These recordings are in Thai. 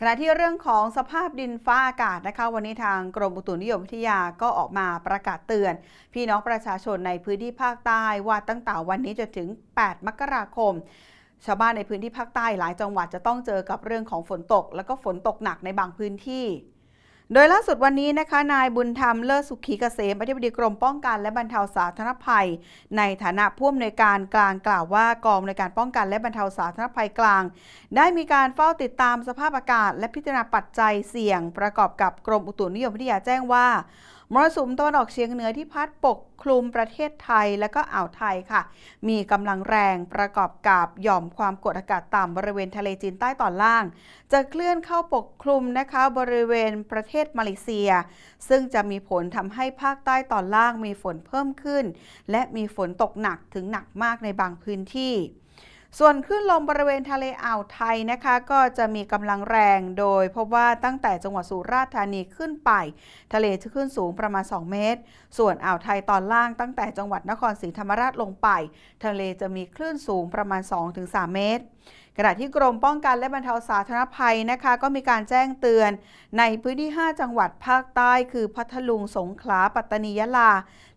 ขณะที่เรื่องของสภาพดินฟ้าอากาศนะคะวันนี้ทางกรมอุตุนิยมวิทยาก็ออกมาประกาศเตือน พี่น้องประชาชนในพื้นที่ภาคใต้ว่าตั้งแต่วันนี้จนถึง 8 มกราคม ชาวบ้านในพื้นที่ภาคใต้หลายจังหวัดจะต้องเจอกับเรื่องของฝนตก แล้วก็ฝนตกหนักในบางพื้นที่ โดยล่าสุดวันนี้นะคะ นายบุญธรรมเลิศสุขีเกษมอธิบดีกรมป้องกันและบรรเทาสาธารณภัย ในฐานะผู้อำนวยการกลางกล่าวว่ากองในวยการป้องกันและบรรเทาสาธารณภัยกลาง ได้มีการเฝ้าติดตามสภาพอากาศ และพิจารณาปัจจัยเสี่ยง ประกอบกับกรมอุตุนิยมวิทยาแจ้งว่ามรสุมตะวันออกเฉียงเหนือที่พัดปกคลุมประเทศไทยและก็อ่าวไทยค่ะ มีกำลังแรงประกอบกับหย่อมความกดอากาศต่ำบริเวณทะเลจีนใต้ตอนล่าง จะเคลื่อนเข้าปกคลุมนะคะบริเวณประเทศมาเลเซีย ซึ่งจะมีผลทำให้ภาคใต้ตอนล่างมีฝนเพิ่มขึ้น และมีฝนตกหนักถึงหนักมากในบางพื้นที่ ส่วนคลื่นลมบริเวณทะเลอ่าวไทยนะคะ ก็จะมีกำลังแรงโดยพบว่าตั้งแต่จังหวัดสุราษฎร์ธานีขึ้นไป ทะเลจะขึ้นสูงประมาณ 2 เมตร ส่วนอ่าวไทยตอนล่างตั้งแต่จังหวัดนครศรีธรรมราชลงไป ทะเลจะมีคลื่นสูงประมาณ 2-3 เมตร ขณะที่กรมป้องกันและบรรเทาสาธารณภัยนะคะ ก็มีการแจ้งเตือน ในพื้นที่ 5 จังหวัดภาคใต้คือพัทลุงสงขลาปัตตานียะลา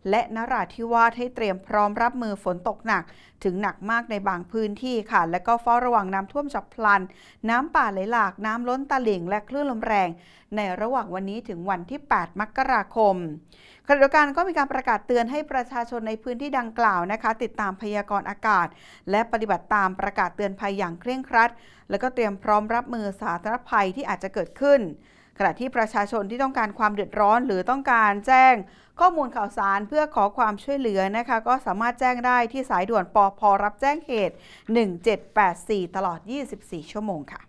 และนราธิวาสให้เตรียมพร้อมรับมือฝนตกหนัก ถึงหนักมากในบางพื้นที่ค่ะ และก็เฝ้าระวังน้ำท่วมฉับพลัน น้ำป่าไหลหลากน้ำล้นตลิ่ง และคลื่นลมแรง ในระหว่างวันนี้ถึงวันที่ 8 มกราคมขณะเดียวกันก็มีการประกาศเตือนให้ประชาชนในพื้นที่ดังกล่าวนะคะ ติดตามพยากรณ์อากาศ และปฏิบัติตามประกาศเตือนภัยอย่างเคร่งครัด และก็เตรียมพร้อมรับมือสาธารณภัยที่อาจจะเกิดขึ้น ขณะที่ประชาชนที่ต้องการความเดือดร้อน หรือต้องการแจ้ง ข้อมูลข่าวสารเพื่อขอความช่วยเหลือนะคะ ก็สามารถแจ้งได้ที่สายด่วนปอพรับแจ้งเหตุ 1784 ตลอด 24 ชั่วโมงค่ะ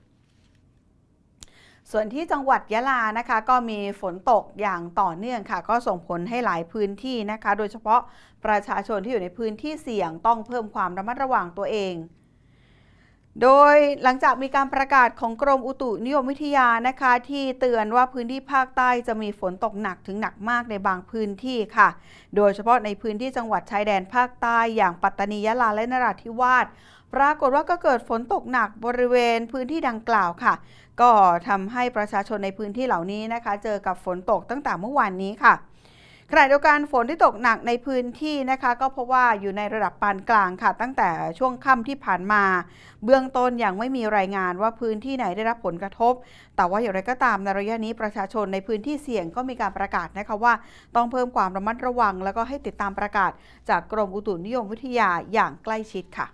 ส่วนที่จังหวัดยะลานะคะก็มีฝนตกอย่างต่อเนื่องค่ะ ก็ส่งผลให้หลายพื้นที่นะคะ โดยเฉพาะประชาชนที่อยู่ในพื้นที่เสี่ยงต้องเพิ่มความระมัดระวังตัวเอง โดยหลังจากมีการประกาศของกรมอุตุนิยมวิทยานะคะ ที่เตือนว่าพื้นที่ภาคใต้จะมีฝนตกหนักถึงหนักมากในบางพื้นที่ค่ะ โดยเฉพาะในพื้นที่จังหวัดชายแดนภาคใต้อย่างปัตตานียะลาและนราธิวาสปรากฏว่าก็เกิดฝนตกหนักบริเวณพื้นที่ดังกล่าวค่ะ ก็ทำให้ประชาชนในพื้นที่เหล่านี้นะคะ เจอกับฝนตกตั้งแต่เมื่อวานนี้ค่ะ ขณะเดียวกันฝนที่ตกหนักในพื้นที่นะคะก็เพราะว่าอยู่ในระดับปานกลางค่ะ ตั้งแต่ช่วงค่ำที่ผ่านมา เบื้องต้นยังไม่มีรายงานว่าพื้นที่ไหนได้รับผลกระทบ แต่ว่าอย่างไรก็ตามในระยะนี้ประชาชนในพื้นที่เสี่ยงก็มีการประกาศนะคะว่า ต้องเพิ่มความระมัดระวัง แล้วก็ให้ติดตามประกาศ จากกรมอุตุนิยมวิทยาอย่างใกล้ชิดค่ะ